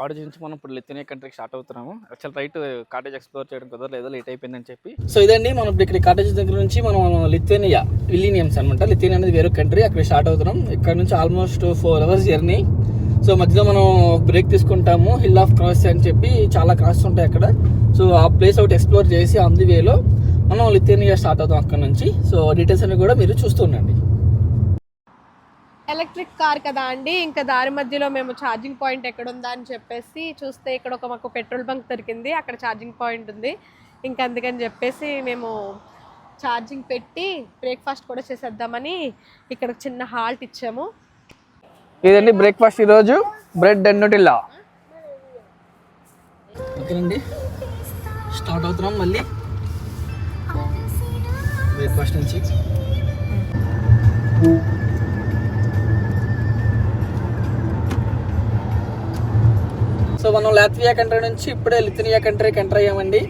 Cottage నుంచి మనం ఇప్పుడు లిథునియా కంట్రీకి స్టార్ట్ అవుతున్నాము. యాక్చువల్ రైట్ కాటేజ్ ఎక్స్ప్లోర్ చేయడం కుదరలేదు లేట్ అయిపోయిందని చెప్పి. సో ఇదండి. మనం ఇప్పుడు ఇక్కడ కాటేజ్ దగ్గర నుంచి మనం లిథునియా విలీనియమ్స్ అనమాట లిథునియా అనేది వేరే కంట్రీ అక్కడ స్టార్ట్ అవుతున్నాం. ఇక్కడ నుంచి almost four hours journey so మధ్యలో మనం బ్రేక్ తీసుకుంటాము. హిల్ ఆఫ్ క్రాస్ అని చెప్పి చాలా క్రాస్ ఉంటాయి అక్కడ. సో ఆ ప్లేస్ ఒకటి ఎక్స్ప్లోర్ చేసి ఆన్ ది వేలో మనం లిథునియా స్టార్ట్ అవుతాం అక్కడ నుంచి. సో డీటెయిల్స్ అన్ని కూడా మీరు చూస్తూ ఉండండి. ఎలక్ట్రిక్ కార్ కదా అండి ఇంకా దారి మధ్యలో మేము ఛార్జింగ్ పాయింట్ ఎక్కడ ఉందా అని చెప్పేసి చూస్తే ఇక్కడ ఒక మాకు పెట్రోల్ బంక్ దొరికింది అక్కడ ఛార్జింగ్ పాయింట్ ఉంది. ఇంకా అందుకని చెప్పేసి మేము ఛార్జింగ్ పెట్టి బ్రేక్ఫాస్ట్ కూడా చేసేద్దామని ఇక్కడ చిన్న హాల్ట్ ఇచ్చాము. ఇదండి బ్రేక్ఫాస్ట్ ఈరోజు బ్రెడ్ అండ్ నూటిల్లా ఓకేనండి. స్టార్ట్ అవుతున్నాం మళ్ళీ. బ్రేక్ఫాస్ట్ నుంచి. సో మనం లాత్వియా కంట్రీ నుంచి ఇప్పుడే లిథునియా కంట్రీకి ఎంటర్ అయ్యామండి.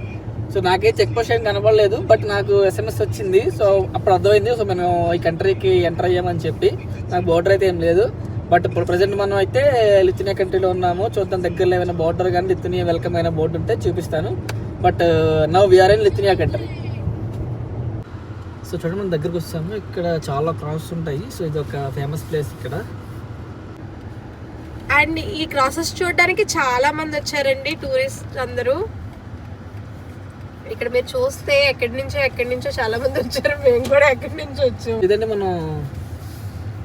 సో నాకే చెక్ పోస్ట్ ఏం కనబడలేదు బట్ నాకు ఎస్ఎంఎస్ వచ్చింది. సో అప్పుడు అర్థమైంది సో మనం ఈ కంట్రీకి ఎంటర్ అయ్యామని చెప్పి. నాకు బోర్డర్ అయితే ఏం లేదు బట్ ఇప్పుడు ప్రజెంట్ మనం అయితే లిథునియా కంట్రీలో ఉన్నాము. చూద్దాం దగ్గరలో ఏమైనా బోర్డర్ కానీ లిథునియా వెల్కమ్ అయిన బోర్డు ఉంటే చూపిస్తాను. But now we're in Lithuania country. So చూడండి మనం దగ్గరకు వస్తాము. ఇక్కడ చాలా క్రాస్ ఉంటాయి. సో ఇది ఒక ఫేమస్ ప్లేస్ ఇక్కడ. అండ్ ఈ క్రాసెస్ చూడడానికి చాలా మంది వచ్చారండి టూరిస్ట్ అందరూ. ఇక్కడ మీరు చూస్తే ఎక్కడి నుంచో ఎక్కడి నుంచో చాలా మంది వచ్చారు. మేము కూడా ఎక్కడి నుంచో వచ్చాము ఇదండి మనం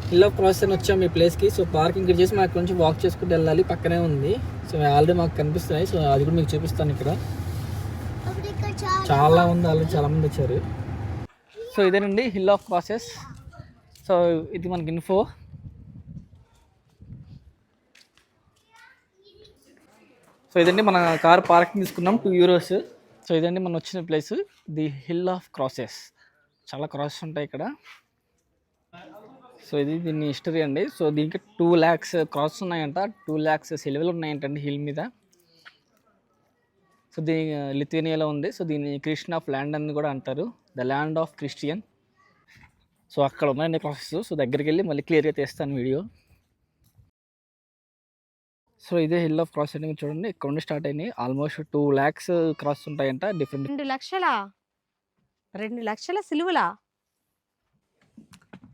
హిల్ ఆఫ్ క్రాస్ అని వచ్చాం ఈ ప్లేస్కి సో పార్కింగ్ ఇక్కడ చేసి మాకు కొంచెం వాక్ చేసుకుంటూ వెళ్ళాలి. పక్కనే ఉంది. సో ఆల్రెడీ మాకు కనిపిస్తున్నాయి. సో అది కూడా మీకు చూపిస్తాను ఇక్కడ. చాలా ఉంది ఆల్రెడీ చాలా మంది వచ్చారు. సో ఇదేనండి హిల్ ఆఫ్ ప్రాసెస్ సో ఇది మనకి ఇన్ఫో సో ఇదండి మన కార్ పార్కింగ్ తీసుకున్నాం టూ యూరోస్. సో ఇదండి మనం వచ్చిన place the hill of crosses. చాలా క్రాసెస్ ఉంటాయి ఇక్కడ. సో ఇది దీని హిస్టరీ అండి. సో దీనికి టూ ల్యాక్స్ క్రాస్ ఉన్నాయంట. టూ ల్యాక్స్ సిల్వలు ఉన్నాయంటండి హిల్ మీద. సో దీని లిథువేనియాలో ఉంది. సో దీన్ని క్రిస్టియన్ ఆఫ్ ల్యాండ్ అని కూడా అంటారు. The land of Christian. So అక్కడ ఉన్నాయండి క్రాసెస్. సో దగ్గరికి వెళ్ళి మళ్ళీ క్లియర్గా చేస్తాను వీడియో. సో ఇదే హిల్ ఆఫ్ క్రాస్ మీరు చూడండి. ఇక్కడ నుండి స్టార్ట్ అయినాయి. ఆల్మోస్ట్ టూ ల్యాక్స్ క్రాస్ ఉంటాయంట. డిఫరెంట్ రెండు లక్షల? రెండు లక్షల సిలువలా?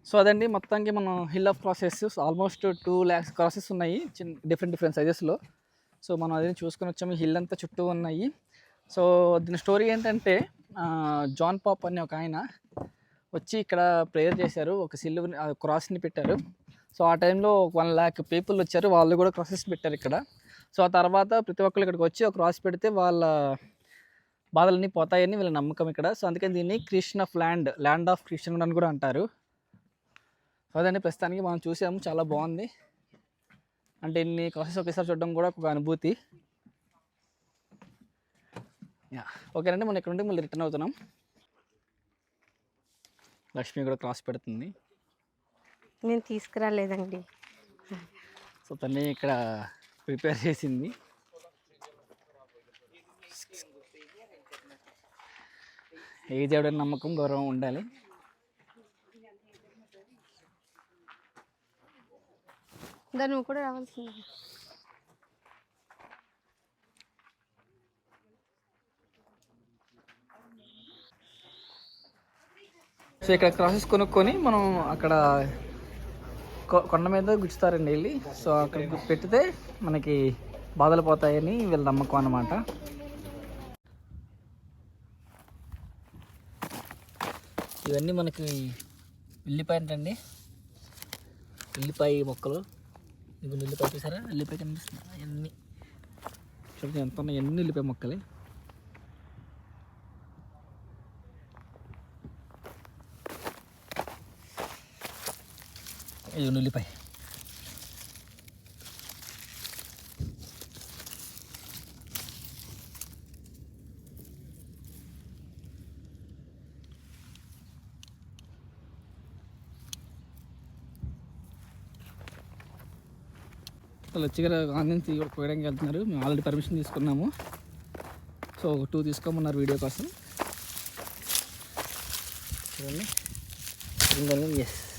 సో అదండి. మొత్తానికి మనం hill of crosses almost two lakhs crosses ఉన్నాయి. చిన్న డిఫరెంట్ డిఫరెంట్ సైజెస్లో సో మనం అదే చూసుకొని వచ్చాము. హిల్ అంతా చుట్టూ ఉన్నాయి. సో దీని స్టోరీ ఏంటంటే జాన్ పాప్ అనే ఒక ఆయన వచ్చి ఇక్కడ ప్రేయర్ చేశారు. ఒక సిల్వర్ క్రాస్ని పెట్టారు. సో ఆ టైంలో వన్ ల్యాక్ పీపుల్ వచ్చారు. వాళ్ళు కూడా క్రాసెస్ పెట్టారు ఇక్కడ. సో ఆ తర్వాత ప్రతి ఒక్కరు ఇక్కడికి వచ్చి ఒక క్రాస్ పెడితే వాళ్ళ బాధలన్నీ పోతాయని వీళ్ళ నమ్మకం ఇక్కడ. సో అందుకని దీన్ని Christian of land land of Christian అని కూడా అంటారు. అదండి ప్రస్తుతానికి మనం చూసాము. చాలా బాగుంది. అంటే ఇన్ని క్రాసెస్ ఒకేసారి చూడడం కూడా ఒక అనుభూతి. యా ఓకేనండి మనం ఇక్కడ నుండి మళ్ళీ రిటర్న్ అవుతున్నాం. లక్ష్మి కూడా క్రాస్ పెడుతుంది. నేను తీసుకురాలేదండి. సో తనే ఇక్కడ ప్రిపేర్ చేసింది. ఏ దేవుడని నమ్మకం గౌరవం ఉండాలి. దాన్ని నువ్వు కూడా రావాల్సింది. సో ఇక్కడ క్రాసెస్ కొనుక్కొని మనం అక్కడ కొండ మీద గుచ్చుతారండి వెళ్ళి. సో అక్కడ పెట్టితే పెడితే మనకి బాధలు పోతాయని వీళ్ళ నమ్మకం అన్నమాట. ఇవన్నీ మనకి ఉల్లిపాయ అంటండి. ఉల్లిపాయ మొక్కలు. ఇవి ఉల్లిపాయ చూసారా? ఉల్లిపాయ కనిపిస్తుంది. అన్నీ చూడండి ఎంత ఉన్నాయి. ఎన్ని ఉల్లిపాయ మొక్కలే. ఇది ఉల్లిపాయ వాళ్ళు వచ్చి గారు ఆన్లైన్ కోయడానికి వెళ్తున్నారు. మేము ఆల్రెడీ పర్మిషన్ తీసుకున్నాము. సో ఒక టూ తీసుకోమన్నారు వీడియో కోసం. చూడండి. ఎస్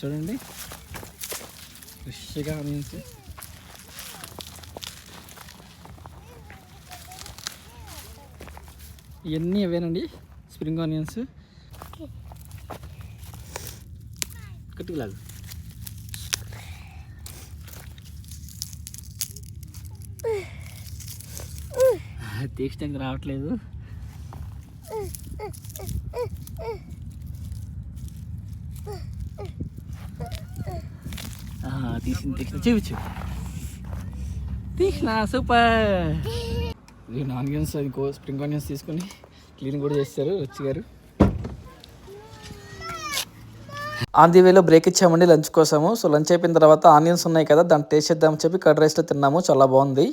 చూడండి. ఫ్రెష్గా ఆనియన్స్. ఇవన్నీ అవేనండి స్ప్రింగ్ ఆనియన్స్. కట్టుకులాగా తీర్చడానికి రావట్లేదు. తీసిన సూపర్ ఇది ఆనియన్స్ ఇంకో స్ప్రింగ్ ఆనియన్స్ తీసుకొని క్లీన్ కూడా చేస్తారు రుచి గారు ఆన్ ది వేలో బ్రేక్ ఇచ్చామండి లంచ్ కోసము. సో లంచ్ అయిపోయిన తర్వాత ఆనియన్స్ ఉన్నాయి కదా దాన్ని టేస్ట్ చేద్దామని చెప్పి కర్డ్ రైస్లో తిన్నాము. చాలా బాగుంది.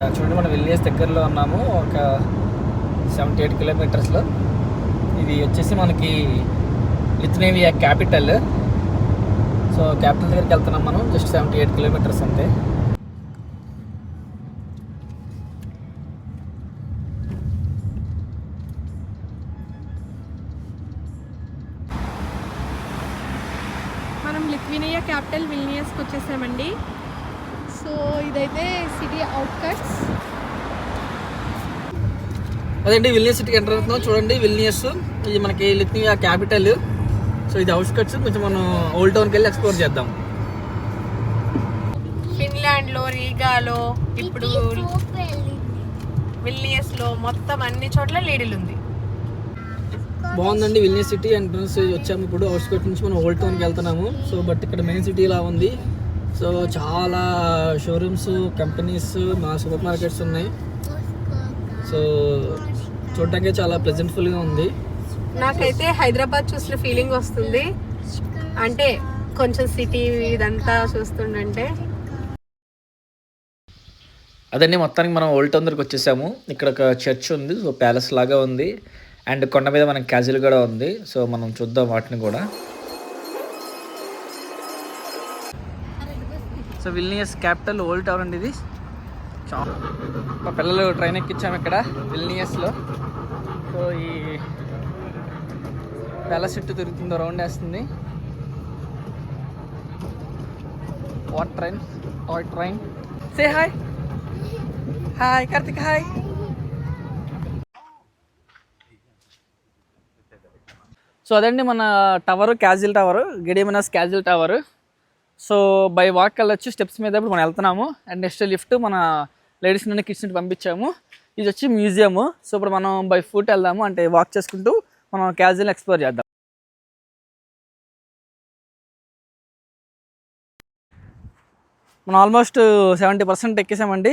చూడండి మనం విలేజ్ దగ్గరలో ఉన్నాము ఒక సెవెంటీ ఎయిట్ కిలోమీటర్స్లో ఇది వచ్చేసి మనకి లిథునేవియా క్యాపిటల్. సో క్యాపిటల్ దగ్గరికి వెళ్తున్నాం మనం జస్ట్ సెవెంటీ ఎయిట్ కిలోమీటర్స్ అంతే. మనం లిథ్వినియా క్యాపిటల్ విల్నియస్కి వచ్చేసామండి. సో ఇదైతే సిటీ అవుట్కట్స్ అదండి విల్నియస్ సిటీకి ఎంటర్ అవుతున్నాం. చూడండి విల్నియస్ ఇది మనకి లిథునియా క్యాపిటల్ సో ఇది అవుట్స్కట్స్ కొంచెం మనం ఓల్డ్ టౌన్కి వెళ్ళి ఎక్స్ప్లోర్ చేద్దాం. ఫిన్లాండ్లో రీగాలో ఇప్పుడు విల్నియస్లో మొత్తం అన్ని చోట్ల లీడిల్ ఉంది. బాగుందండి విల్నియస్ సిటీ ఎంట్రన్స్ వచ్చాము ఇప్పుడు అవుట్స్కట్ నుంచి మనం ఓల్డ్ టౌన్కి వెళ్తున్నాము. సో బట్ ఇక్కడ మెయిన్ సిటీ ఇలా ఉంది. సో చాలా షోరూమ్స్ కంపెనీస్ మా సూపర్ మార్కెట్స్ ఉన్నాయి సో చూడటానికి చాలా ప్లెజెంట్ఫుల్గా ఉంది. నాకైతే హైదరాబాద్ చూసిన ఫీలింగ్ వస్తుంది. అంటే కొంచెం సిటీ ఇదంతా చూస్తుండంటే. అదండి మొత్తానికి మనం ఓల్డ్ టౌన్ దగ్గరికి వచ్చేసాము. ఇక్కడ ఒక చర్చ్ ఉంది సో ప్యాలెస్ లాగా ఉంది. అండ్ కొండ మీద మనకి క్యాజువల్ కూడా ఉంది. సో మనం చూద్దాం వాటిని కూడా. So Vilnius capital old town అండి ఇది. మా పిల్లలు ట్రైన్ ఎక్కించాము ఇక్కడ విల్నియస్లో సో ఈ ప్యాలెస్ చుట్టూ తిరుగుతుందో రౌండ్ వేస్తుంది. What train toy train say hi hi Karthik hi so అదండి మన tower casual tower Gediminas casual tower so by walk వెళ్ళొచ్చు స్టెప్స్ మీద ఇప్పుడు మనం వెళ్తున్నాము. అండ్ నెక్స్ట్ లిఫ్ట్ మన లేడీస్ నుండి కిడ్స్ నుండి పంపించాము. ఇది వచ్చి మ్యూజియము సో ఇప్పుడు మనం బై ఫుట్ వెళ్దాము. అంటే వాక్ చేసుకుంటూ మనం క్యాజువల్ ఎక్స్ప్లోర్ చేద్దాం. మనం ఆల్మోస్ట్ సెవెంటీ పర్సెంట్ ఎక్కేసామండి.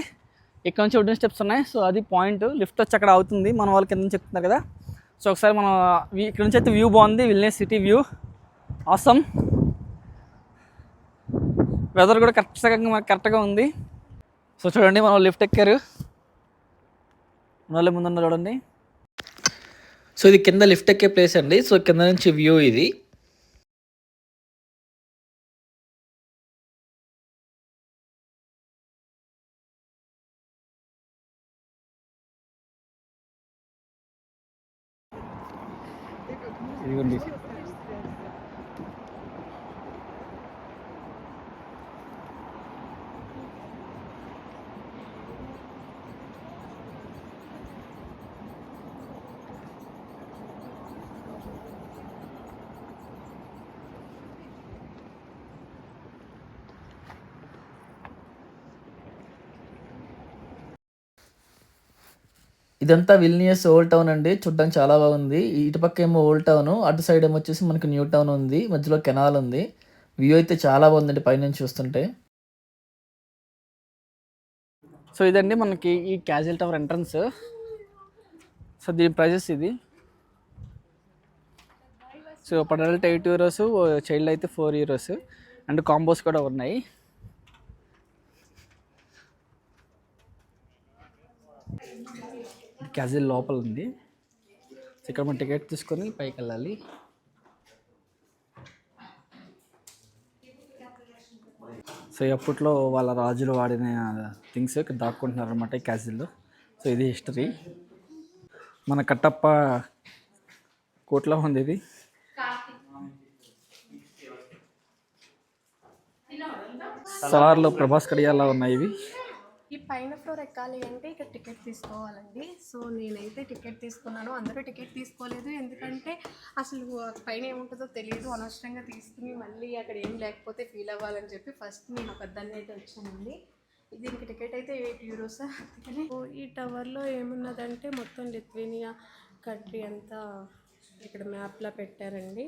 ఇక్కడ నుంచి వడ్డీన స్టెప్స్ ఉన్నాయి. సో అది పాయింట్ లిఫ్ట్ వచ్చి అక్కడ అవుతుంది. మన వాళ్ళ కింద నుంచి ఎక్కుతున్నారు కదా. సో ఒకసారి మనం ఇక్కడ నుంచి అయితే వ్యూ బాగుంది. Vilnius city view awesome weather కూడా కరెక్ట్గా కరెక్ట్గా ఉంది. సో చూడండి మనం లిఫ్ట్ ఎక్కారు. మన ముందున్న చూడండి. సో ఇది కింద లిఫ్ట్ ఎక్కే ప్లేస్ అండి. సో కింద నుంచి వ్యూ ఇది. ఇదంతా విల్నియస్ ఓల్డ్ టౌన్ అండి. చూడడానికి చాలా బాగుంది. ఇటుపక్క ఏమో ఓల్డ్ టౌన్ అటు సైడ్ ఏమో వచ్చేసి మనకి న్యూ టౌన్ ఉంది. మధ్యలో కెనాల్ ఉంది. వ్యూ అయితే చాలా బాగుందండి పైనుంచి చూస్తుంటే. సో ఇదండి మనకి ఈ క్యాజువల్ టవర్ ఎంట్రన్స్. సో దీని ప్రైజెస్ ఇది. So per adult eight euros child అయితే ఫోర్ యూరోస్ అండ్ కాంబోస్ కూడా ఉన్నాయి. క్యాజువల్ లోపల ఉంది సో ఇక్కడ మనం టికెట్ తీసుకొని పైకి వెళ్ళాలి సో అప్పట్లో వాళ్ళ రాజులు వాడిన థింగ్స్ ఇక్కడ దాక్కుంటున్నారు అనమాట ఈ క్యాజువల్లో సో ఇది హిస్టరీ. మన కట్టప్ప కోట్లో ఉంది ఇది. సలార్లో ప్రభాస్ కడియాలా ఉన్నాయి ఇవి. ఈ పైన ఫ్లోర్ ఎక్కాలి అంటే ఇక్కడ టికెట్ తీసుకోవాలండి. సో నేనైతే టికెట్ తీసుకున్నాను. అందరూ టికెట్ తీసుకోలేదు. ఎందుకంటే అసలు పైన ఏముంటుందో తెలియదు అనవసరంగా తీసుకుని మళ్ళీ అక్కడ ఏం లేకపోతే ఫీల్ అవ్వాలని చెప్పి ఫస్ట్ నేను ఒకదాన్ని అయితే వచ్చానండి. దీనికి టికెట్ అయితే ఎయిట్ యూరోస్ అందుకని ఈ టవర్లో ఏమున్నదంటే మొత్తం లిత్వేనియా కంట్రీ అంతా ఇక్కడ మ్యాప్లా పెట్టారండి.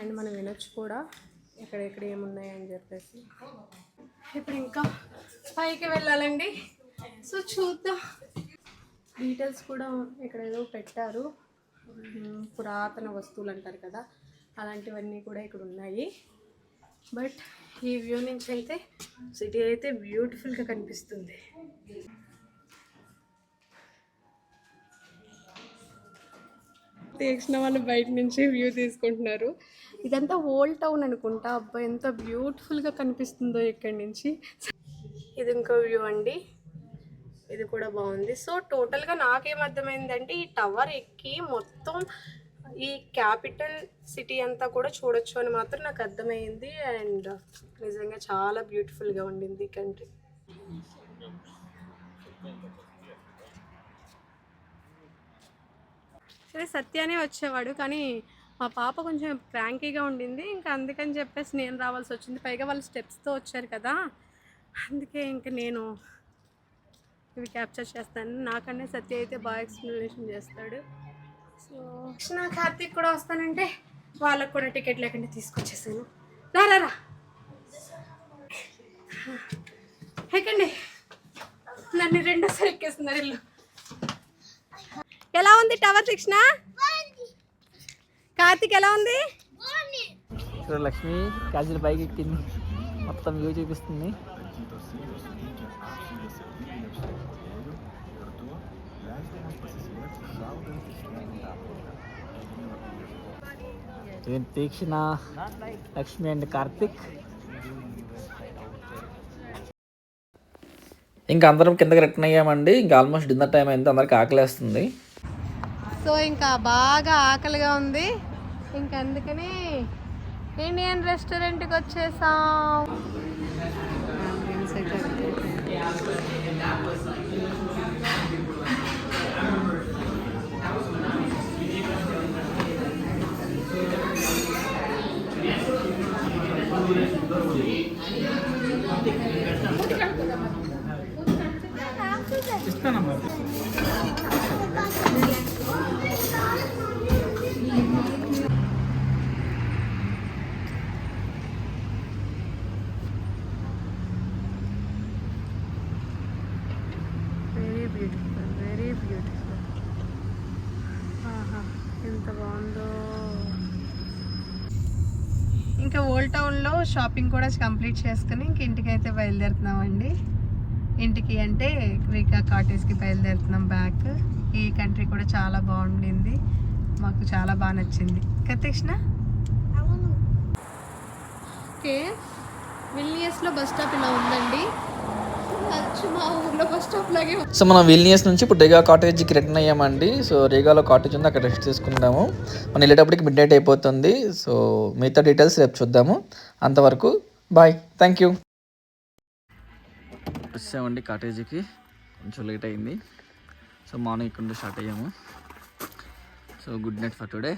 అండ్ మనం వినొచ్చు కూడా ఎక్కడెక్కడ ఏమున్నాయని చెప్పేసి. ఇప్పుడు ఇంకా పైకి వెళ్ళాలండి. సో చూద్దాం. డీటెయిల్స్ కూడా ఇక్కడ ఏదో పెట్టారు పురాతన వస్తువులు అంటారు కదా అలాంటివన్నీ కూడా ఇక్కడ ఉన్నాయి. బట్ ఈ వ్యూ నుంచి అయితే సిటీ అయితే బ్యూటిఫుల్గా కనిపిస్తుంది. తీసిన వాళ్ళు బయట నుంచి వ్యూ తీసుకుంటున్నారు. ఇదంతా ఓల్డ్ టౌన్ అనుకుంటా. అబ్బా ఎంత బ్యూటిఫుల్గా కనిపిస్తుందో ఇక్కడి నుంచి. ఇది ఇంకో వ్యూ అండి. ఇది కూడా బాగుంది. సో టోటల్గా నాకేమర్థమైందంటే ఈ టవర్ ఎక్కి మొత్తం ఈ క్యాపిటల్ సిటీ అంతా కూడా చూడొచ్చు అని మాత్రం నాకు అర్థమైంది. అండ్ నిజంగా చాలా బ్యూటిఫుల్గా ఉండింది కంట్రీ సరే సత్యానే వచ్చేవాడు కానీ మా పాప కొంచెం క్రాంకీగా ఉండింది. ఇంకా అందుకని చెప్పేసి నేను రావాల్సి వచ్చింది. పైగా వాళ్ళు స్టెప్స్తో వచ్చారు కదా. అందుకే ఇంకా నేను ఇవి క్యాప్చర్ చేస్తాను. నాకన్నా సత్య అయితే బాగా ఎక్స్ప్లెనేషన్ చేస్తాడు. సో నా కార్తీక్ కూడా వస్తానంటే వాళ్ళకు కూడా టికెట్ లేకుండా తీసుకొచ్చేసాను. రా రా ఎక్కండి నన్ను రెండోసారి ఎక్కేస్తున్నారు ఇల్లు. ఎలా ఉంది టవర్ శిక్షణ కార్తీక్ ఎలా ఉంది? లక్ష్మి క్యాజువల్ బైక్ ఎక్కింది. మొత్తం వ్యూ చూపిస్తుంది. Even Teekshana Lakshmi and Karthik. ఇంకా అందరం కిందకి రిటర్న్ అయ్యామండి. ఇంకా ఆల్మోస్ట్ డిన్నర్ టైం అయింది. అందరికి ఆకలేస్తుంది. సో ఇంకా బాగా ఆకలిగా ఉంది. ఇంకా అందుకని ఇండియన్ రెస్టారెంట్కి వచ్చేసాం. ఇంకా ఓల్డ్ టౌన్లో షాపింగ్ కూడా కంప్లీట్ చేసుకుని ఇంక ఇంటికి అయితే బయలుదేరుతున్నామండి. ఇంటికి అంటే రీకా కాటేజ్కి బయలుదేరుతున్నాం బ్యాక్. ఈ కంట్రీ కూడా చాలా బాగుండింది. మాకు చాలా బాగా నచ్చింది. కృష్ణ ఓకే. విల్నియస్లో బస్ స్టాప్ ఇలా ఉందండి. ఊర్లో లాగే సో మనం విల్నియస్ నుంచి ఇప్పుడు రేగా కాటేజ్కి రిటర్న్ అయ్యామండి. సో రేగాలో కాటేజ్ ఉంది అక్కడ రెస్ట్ తీసుకుంటాము మనం వెళ్ళేటప్పటికి మిడ్ నైట్ అయిపోతుంది. సో మిగతా డీటెయిల్స్ రేపు చూద్దాము. అంతవరకు బాయ్ థ్యాంక్ యూ వచ్చామండి కాటేజీకి. కొంచెం లేట్ అయింది. సో మార్నింగ్ ఇక్కడ స్టార్ట్ అయ్యాము. So good night for today